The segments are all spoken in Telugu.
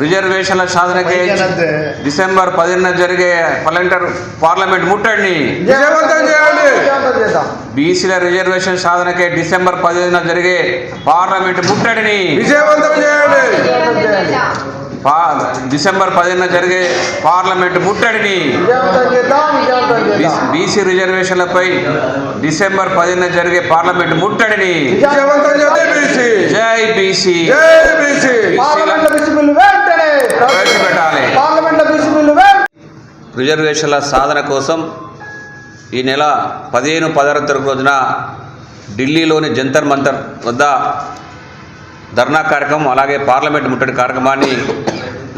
రిజర్వేషన్ల సాధనకై డిసెంబర్ పదిహేను జరిగే పలంటర్ పార్లమెంట్ ముట్టడిని విజయవంతం చేయండి. బీసీల రిజర్వేషన్ సాధనకై డిసెంబర్ పదిహేనున జరిగే పార్లమెంట్ ముట్టడిని. విజయవంతం చేయండి. పా- డిసెంబర్ పదిహేనున జరిగే పార్లమెంట్ ముట్టడిని. బీసీ రిజర్వేషన్లపై డిసెంబర్ పదిహేనున జరిగే పార్లమెంట్ ముట్టడిని. విజయవంతం చేయండి. బీసీ జై బీసీ జై బీసీ పార్లమెంట్ బీసీ బిల్లు వెంటనే. ప్రవేశపెట్టాలి. పార్లమెంట్ బీసీ బిల్లు వెంటనే రిజర్వేషన్ల సాధన కోసం ఈ నెల పదిహేను పదహారు తారీఖు రోజున ఢిల్లీలోని జంతర్ మంతర్ వద్ద ధర్నా కార్యక్రమం అలాగే పార్లమెంట్ ముట్టడి కార్యక్రమాన్ని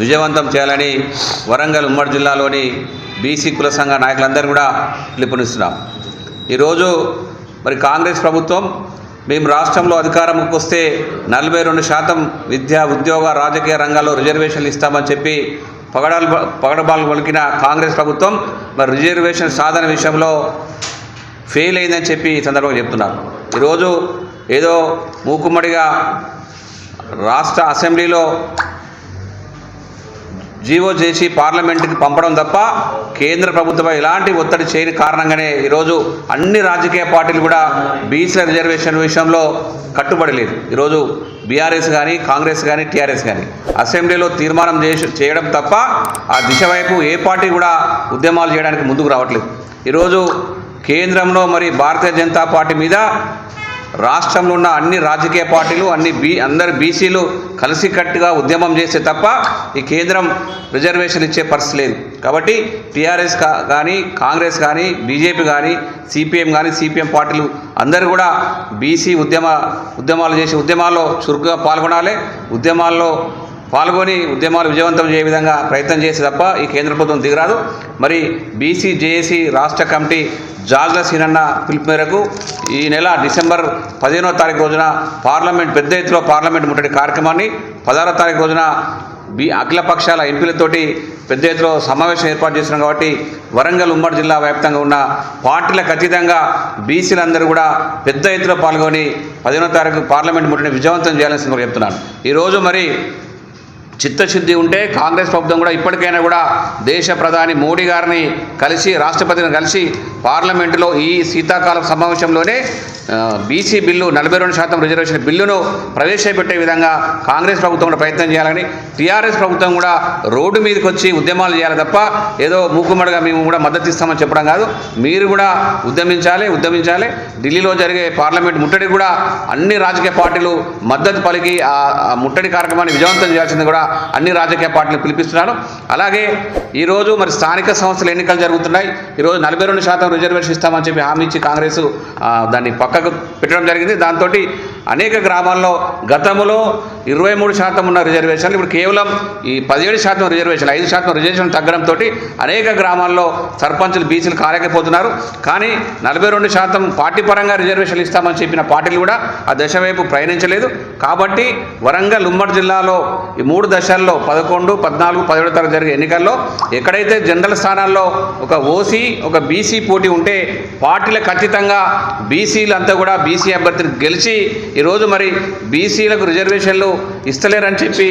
విజయవంతం చేయాలని వరంగల్ ఉమ్మడి జిల్లాలోని బీసీ కుల సంఘ నాయకులందరూ కూడా పిలుపునిస్తున్నాం. ఈరోజు మరి కాంగ్రెస్ ప్రభుత్వం మేము రాష్ట్రంలో అధికారంకి వస్తే నలభై రెండు శాతం విద్యా ఉద్యోగ రాజకీయ రంగాల్లో రిజర్వేషన్లు ఇస్తామని చెప్పి పగడాలు పగడబాలు పలికిన కాంగ్రెస్ ప్రభుత్వం మరి రిజర్వేషన్ సాధన విషయంలో ఫెయిల్ అయిందని చెప్పి ఈ సందర్భంగా చెప్తున్నారు. ఈరోజు ఏదో మూకుమ్మడిగా రాష్ట్ర అసెంబ్లీలో జీవో చేసి పార్లమెంటుకి పంపడం తప్ప కేంద్ర ప్రభుత్వం ఎలాంటి ఒత్తిడి చేయని కారణంగానే ఈరోజు అన్ని రాజకీయ పార్టీలు కూడా బీసీల రిజర్వేషన్ విషయంలో కట్టుబడి లేదు. ఈరోజు బీఆర్ఎస్ కానీ కాంగ్రెస్ కానీ టీఆర్ఎస్ కానీ అసెంబ్లీలో తీర్మానం చేసి చేయడం తప్ప ఆ దిశ వైపు ఏ పార్టీ కూడా ఉద్యమాలు చేయడానికి ముందుకు రావట్లేదు. ఈరోజు కేంద్రంలో మరి భారతీయ జనతా పార్టీ మీద రాష్ట్రంలో ఉన్న అన్ని రాజకీయ పార్టీలు అన్ని బీ అందరు బీసీలు కలిసికట్టుగా ఉద్యమం చేస్తే తప్ప ఈ కేంద్రం రిజర్వేషన్ ఇచ్చే పరిస్థితి లేదు. కాబట్టి టీఆర్ఎస్ కా కానీ కాంగ్రెస్ కానీ బీజేపీ కానీ సిపిఎం కానీ సిపిఎం పార్టీలు అందరూ కూడా బీసీ ఉద్యమ ఉద్యమాలు చేసి ఉద్యమాల్లో చురుకుగా పాల్గొనాలి. ఉద్యమాల్లో పాల్గొని ఉద్యమాలు విజయవంతం చేయ విధంగా ప్రయత్నం చేసి తప్ప ఈ కేంద్ర ప్రభుత్వం దిగరాదు. మరి బీసీ జేఏసీ రాష్ట్ర కమిటీ జాగ్ర సీనన్న పిలుపు మేరకు ఈ నెల డిసెంబర్ పదిహేనో తారీఖు రోజున పార్లమెంట్ పెద్ద ఎత్తులో పార్లమెంట్ ముట్టడి కార్యక్రమాన్ని పదహారో తారీఖు రోజున బీ అఖిల పక్షాల ఎంపీలతోటి పెద్ద ఎత్తులో సమావేశం ఏర్పాటు చేస్తున్నాం కాబట్టి వరంగల్ ఉమ్మడి జిల్లా వ్యాప్తంగా ఉన్న పార్టీలకు అతీతంగా బీసీలందరూ కూడా పెద్ద ఎత్తులో పాల్గొని పదిహేనో తారీఖు పార్లమెంట్ ముట్టడిని విజయవంతం చేయాలని సందర్భంగా చెప్తున్నాను. ఈరోజు మరి చిత్తశుద్ధి ఉంటే కాంగ్రెస్ ప్రభుత్వం కూడా ఇప్పటికైనా కూడా దేశ ప్రధాని మోడీ గారిని కలిసి రాష్ట్రపతిని కలిసి పార్లమెంటులో ఈ శీతాకాల సమావేశంలోనే బీసీ బిల్లు నలభై రెండు శాతం రిజర్వేషన్ బిల్లును ప్రవేశపెట్టే విధంగా కాంగ్రెస్ ప్రభుత్వం కూడా ప్రయత్నం చేయాలని టీఆర్ఎస్ ప్రభుత్వం కూడా రోడ్డు మీదకి వచ్చి ఉద్యమాలు చేయాలి తప్ప ఏదో మూకుమ్మడిగా మేము కూడా మద్దతు ఇస్తామని చెప్పడం కాదు. మీరు కూడా ఉద్యమించాలి ఉద్యమించాలి. ఢిల్లీలో జరిగే పార్లమెంట్ ముట్టడి కూడా అన్ని రాజకీయ పార్టీలు మద్దతు పలికి ఆ ముట్టడి కార్యక్రమాన్ని విజయవంతం చేయాల్సింది కూడా అన్ని రాజకీయ పార్టీలు పిలిపిస్తున్నారు. అలాగే ఈరోజు మరి స్థానిక సంస్థల ఎన్నికలు జరుగుతున్నాయి. ఈరోజు నలభై రెండు శాతం రిజర్వేషన్ ఇస్తామని చెప్పి హామీ ఇచ్చి కాంగ్రెస్ దాన్ని దాన్ని పక్కకు పెట్టడం జరిగింది. దాంతో అనేక గ్రామాల్లో గతంలో ఇరవై మూడు శాతం ఉన్న రిజర్వేషన్లు ఇప్పుడు కేవలం ఈ పదిహేడు శాతం రిజర్వేషన్ ఐదు శాతం రిజర్వేషన్ తగ్గడంతో అనేక గ్రామాల్లో సర్పంచులు బీసీలు కాలేకపోతున్నారు కానీ నలభై రెండు శాతం పార్టీ పరంగా రిజర్వేషన్లు ఇస్తామని చెప్పిన పార్టీలు కూడా ఆ దశ వైపు ప్రయాణించలేదు. కాబట్టి వరంగల్ ఉమ్మడి జిల్లాలో ఈ మూడు దశల్లో పదకొండు పద్నాలుగు పదిహేడు తరగతి జరిగే ఎన్నికల్లో ఎక్కడైతే జనరల్ స్థానాల్లో ఒక ఓసీ ఒక బీసీ పోటీ ఉంటే పార్టీలు ఖచ్చితంగా బీసీలు అంతా కూడా బీసీ అభ్యర్థిని గెలిచి ఈరోజు మరి బీసీలకు రిజర్వేషన్లు ఇస్తలేరని చెప్పి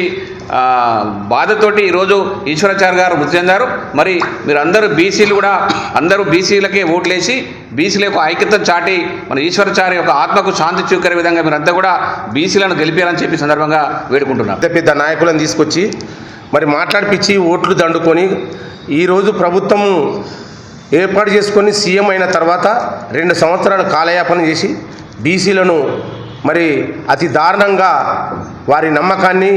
బాధతోటి ఈరోజు ఈశ్వరాచార్య గారు మృతి చెందారు. మరి మీరు అందరూ బీసీలు కూడా అందరూ బీసీలకే ఓట్లేసి బీసీల యొక్క ఐక్యతను చాటి మన ఈశ్వరాచార్య యొక్క ఆత్మకు శాంతి చూకరే విధంగా మీరంతా కూడా బీసీలను గెలిపారని చెప్పి సందర్భంగా వేడుకుంటున్నారు పెద్ద పెద్ద నాయకులను తీసుకొచ్చి మరి మాట్లాడిపించి ఓట్లు దండుకొని ఈరోజు ప్రభుత్వము ఏర్పాటు చేసుకొని సీఎం అయిన తర్వాత రెండు సంవత్సరాలు కాలయాపన చేసి బీసీలను మరి అతి దారుణంగా వారి నమ్మకాన్ని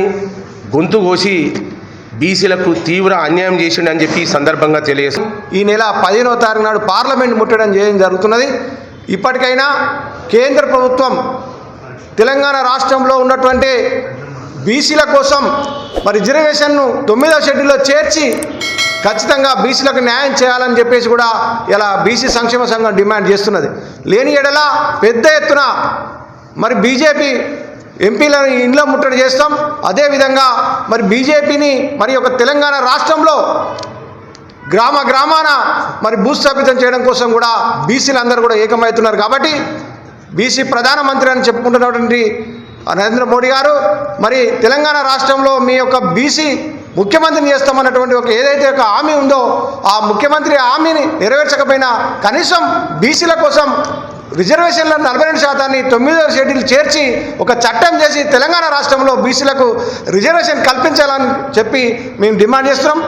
గొంతు కోసి బీసీలకు తీవ్ర అన్యాయం చేసిండు అని చెప్పి సందర్భంగా తెలియజేస్తాం. ఈ నెల పదిహేనవ తారీఖు నాడు పార్లమెంట్ ముట్టడం చేయడం జరుగుతున్నది. ఇప్పటికైనా కేంద్ర ప్రభుత్వం తెలంగాణ రాష్ట్రంలో ఉన్నటువంటి బీసీల కోసం మరి రిజర్వేషన్ను తొమ్మిదవ షెడ్యూల్లో చేర్చి ఖచ్చితంగా బీసీలకు న్యాయం చేయాలని చెప్పేసి కూడా ఇలా బీసీ సంక్షేమ సంఘం డిమాండ్ చేస్తున్నది. లేని ఎడల పెద్ద ఎత్తున మరి బీజేపీ ఎంపీలను ఇంట్లో ముట్టడి చేస్తాం. అదేవిధంగా మరి బీజేపీని మరి ఒక తెలంగాణ రాష్ట్రంలో గ్రామ గ్రామాన మరి భూస్థాపితం చేయడం కోసం కూడా బీసీలు అందరూ కూడా ఏకమవుతున్నారు కాబట్టి బీసీ ప్రధానమంత్రి అని చెప్పుకుంటున్నటువంటి నరేంద్ర మోడీ గారు మరి తెలంగాణ రాష్ట్రంలో మీ యొక్క బీసీ ముఖ్యమంత్రిని చేస్తామన్నటువంటి ఒక ఏదైతే ఒక హామీ ఉందో ఆ ముఖ్యమంత్రి హామీని నెరవేర్చకపోయినా కనీసం బీసీల కోసం రిజర్వేషన్ల నలభై రెండు శాతాన్ని తొమ్మిదవ షెడ్యూల్ చేర్చి ఒక చట్టం చేసి తెలంగాణ రాష్ట్రంలో బీసీలకు రిజర్వేషన్ కల్పించాలని చెప్పి మేము డిమాండ్ చేస్తున్నాం.